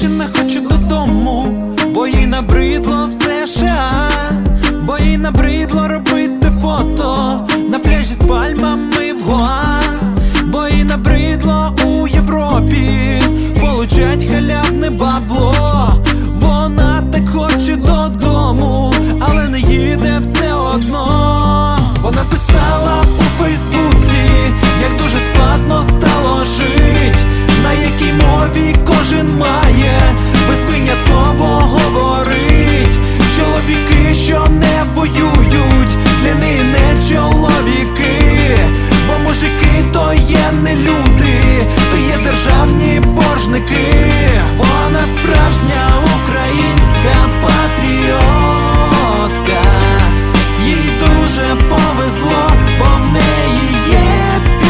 Дівчина хоче додому, бо їй набридло все ша, бо їй набридло. що не воюють, для них не чоловіки, бо мужики то є не люди.